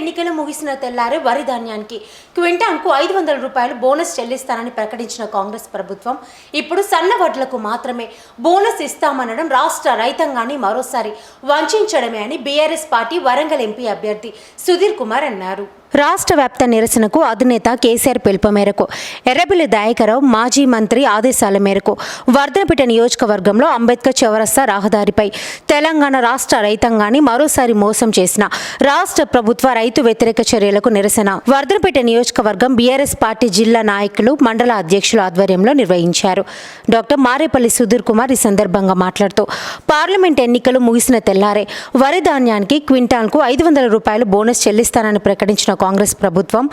ఎన్నికలు ముగిసిన తెల్లారే వరి ధాన్యానికి క్వింటాన్కు ఐదు వందల రూపాయలు బోనస్ చెల్లిస్తానని ప్రకటించిన కాంగ్రెస్ ప్రభుత్వం. ఇప్పుడు సన్న వడ్లకు మాత్రమే బోనస్ ఇస్తామనడం రాష్ట్ర రైతాంగాన్ని మరోసారి వంచడమే అని బీఆర్ఎస్ పార్టీ వరంగల్ ఎంపీ అభ్యర్థి సుధీర్ కుమార్ అన్నారు. రాష్ట్ర వ్యాప్త నిరసనకు అధినేత కేసీఆర్ పిలుపు మేరకు. ఎర్రబెల్లి దయాకరావు మాజీ మంత్రి ఆదేశాల మేరకు వర్ధనపేట నియోజకవర్గంలో అంబేద్కర్ చౌరస్తా రహదారిపై తెలంగాణ రాష్ట్ర రైతాంగాన్ని మరోసారి మోసం చేసిన రాష్ట్ర ప్రభుత్వ రైతు వ్యతిరేక చర్యలకు నిరసన వర్ధనపేట నియోజకవర్గం బీఆర్ఎస్ పార్టీ జిల్లా నాయకులు మండల అధ్యక్షుల ఆధ్వర్యంలో నిర్వహించారు. డాక్టర్ మారేపల్లి సుధీర్ కుమార్ ఈ సందర్భంగా మాట్లాడుతూ పార్లమెంట్ ఎన్నికలు ముగిసిన తెల్లారే వరి ధాన్యానికి క్వింటాల్కు ఐదు వందల రూపాయలు బోనస్ చెల్లిస్తానని ప్రకటించిన కాంగ్రెస్ ప్రభుత్వం.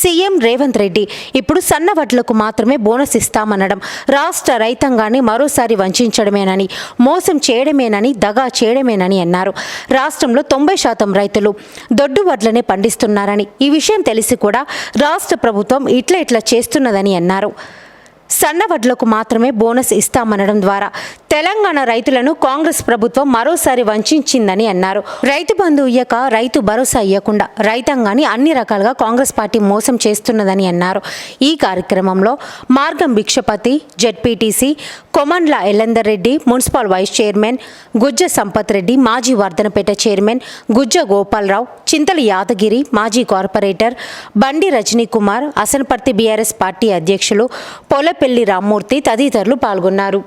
సీఎం రేవంత్ రెడ్డి ఇప్పుడు సన్న వడ్లకు మాత్రమే బోనస్ ఇస్తామనడం రాష్ట్ర రైతాంగాన్ని మరోసారి వంచడమేనని మోసం చేయడమేనని దగా చేయడమేనని అన్నారు. రాష్ట్రంలో తొంభై శాతం రైతులు దొడ్డు వడ్లనే పండిస్తున్నారని ఈ విషయం తెలిసి కూడా రాష్ట్ర ప్రభుత్వం ఇట్లా ఇట్లా చేస్తున్నదని అన్నారు. సన్న వడ్లకు మాత్రమే బోనస్ ఇస్తామనడం ద్వారా తెలంగాణ రైతులను కాంగ్రెస్ ప్రభుత్వం మరోసారి వంచిందని అన్నారు. రైతు బంధు ఇయ్యక రైతు భరోసా ఇవ్వకుండా రైతాంగాన్ని అన్ని రకాలుగా కాంగ్రెస్ పార్టీ మోసం చేస్తున్నదని అన్నారు. ఈ కార్యక్రమంలో Margam Bhikshapathi ZPTC Komandla Ellandar Reddy municipal vice chairman Gujja Sampath Reddy మాజీ వర్ధనపేట చైర్మన్ గుజ్జ గోపాలరావు చింతల యాదగిరి మాజీ corporator Bandi Rajani Kumar Asanaparthi BRS party అధ్యక్షులు పొలపెల్లి రామ్మూర్తి తదితరులు పాల్గొన్నారు.